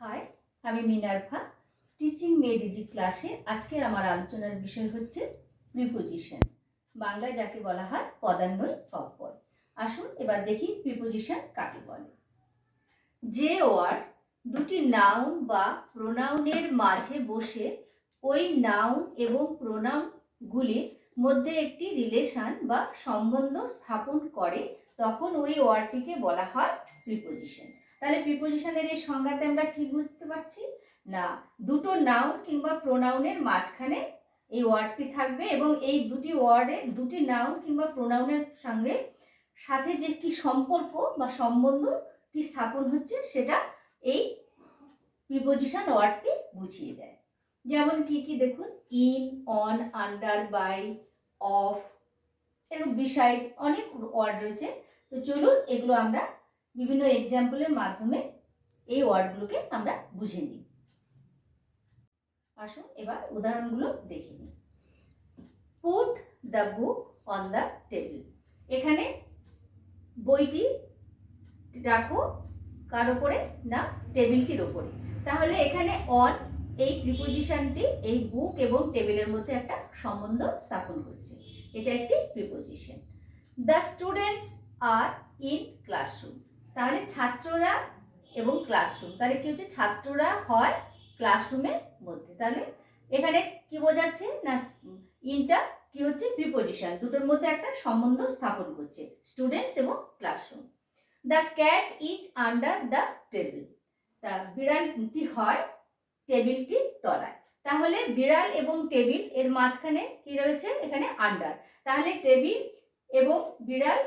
High আমি Minerva. Teaching মেডিজি ক্লাসে আজকের আমার আলোচনার বিষয় হচ্ছে প্রিপোজিশন বাংলায় যাকে বলা হয় পদান্বয় অপর আসুন এবার দেখি প্রিপোজিশন কাকে বলে। যে ওয়ার্ড দুটি নাউন বা প্রোনাউনের মাঝে বসে ওই নাউন এবং প্রোনাউনগুলির মধ্যে একটি রিলেশন বা সম্বন্ধ স্থাপন করে, তখন ওই ওয়ার্ডটিকে বলা হয় প্রিপোজিশন তাহলে প্রিপোজিশনের এই সংজ্ঞাতে আমরা কি বুঝতে পারছি? না, দুটো নাউন কিংবা প্রোনাউনের মাঝখানে এই ওয়ার্ডটি থাকবে এবং এই দুটি ওয়ার্ডের দুটি নাউন কিংবা প্রোনাউনের সঙ্গে সাথে যে কি সম্পর্ক বা সম্বন্ধ কি স্থাপন হচ্ছে, সেটা এই প্রিপোজিশন ওয়ার্ডটি বুঝিয়ে দেয়। যেমন কি কি দেখুন? In on under by of এরকম বিসাইড অনেক ওয়ার্ড রয়েছে। তো চলুন এগুলো আমরা বিভিন্ন এক্সাম্পলের মাধ্যমে এই ওয়ার্ডগুলোকে আমরা বুঝে নিই। আসুন এবার উদাহরণগুলো দেখে নিই। Put the book on the table এখানে বইটি রাখো কার ওপরে না টেবিলটির ওপরে তাহলে এখানে অন এই প্রিপোজিশনটি এই বুক এবং টেবিলের মধ্যে একটা সম্বন্ধ স্থাপন করছে। এটা একটি preposition the students are in classroom তাহলে ছাত্ররা এবং ক্লাসরুম তাহলে কি হচ্ছে? ছাত্ররা হয় ক্লাসরুমের মধ্যে। তাহলে এখানে কি বোঝাচ্ছে? না ইনটা কি হচ্ছে? প্রিপোজিশন দুটোর মধ্যে একটা সম্বন্ধ স্থাপন করছে স্টুডেন্টস এবং classroom the cat is under the table তা বিড়ালটি হয়? টেবিলটির তলায়। তাহলে বিড়াল এবং টেবিলের মাঝখানে কি রয়েছে? এখানে আন্ডার তাহলে টেবিল এবং বিড়াল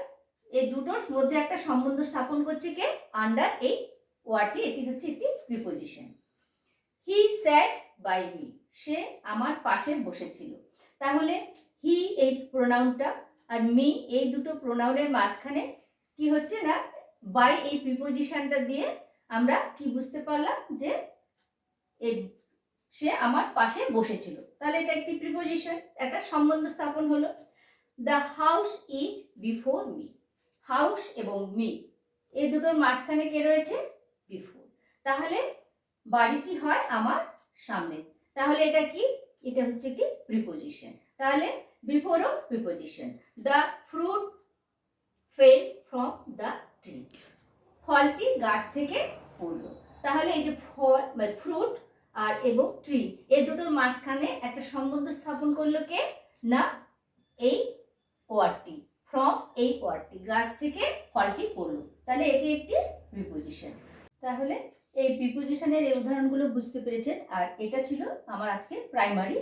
এই দুটোর মধ্যে একটা সম্বন্ধ স্থাপন করছে কে? আন্ডার এই ওয়ার্ডটি, এটি হচ্ছে একটি preposition he sat by me সে আমার পাশে বসেছিল। তাহলে হি এই প্রোনাউনটা আর মি এই দুটো প্রোনাউনের মাঝখানে কি হচ্ছে না? বাই এই প্রিপোজিশনটা দিয়ে আমরা কি বুঝতে পারলাম? যে সে আমার পাশে বসেছিল। তাহলে এটা একটি প্রিপোজিশন একটা সম্বন্ধ স্থাপন হলো। The house is before me house এবং মি। এই দুটোর মাঝখানে কে রয়েছে? বিফোর। তাহলে বাড়িটি হয় আমার সামনে? তাহলে এটা কি? এটা হচ্ছে কি? প্রিপোজিশন তাহলে before বিফোরও preposition the fruit fell from the tree ফলটি গাছ থেকে পড়ল। তাহলে এই যে ফল মানে ফ্রুট আর এবং ট্রি এই দুটোর মাঝখানে একটা সম্বন্ধ স্থাপন করল কে? না, এই ওয়ার্ডটি ফ্রম এই ওয়ার্ডটি, গাছ থেকে ফলটি পড়ল। তাহলে এটি একটি প্রিপোজিশন তাহলে এই প্রিপোজিশনের এই উদাহরণগুলো বুঝতে পেরেছেন। আর এটা ছিল আমার আজকে প্রাইমারি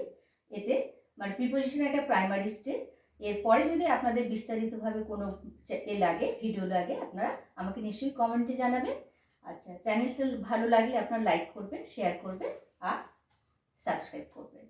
এতে মানে প্রিপোজিশনের একটা প্রাইমারি স্টেজ এরপরে যদি আপনাদের বিস্তারিতভাবে কোনো এ লাগে ভিডিও লাগে, আপনারা আমাকে নিশ্চয়ই কমেন্টে জানাবেন। আচ্ছা চ্যানেলটা ভালো লাগলে আপনারা লাইক করবেন শেয়ার করবেন, আর সাবস্ক্রাইব করবেন।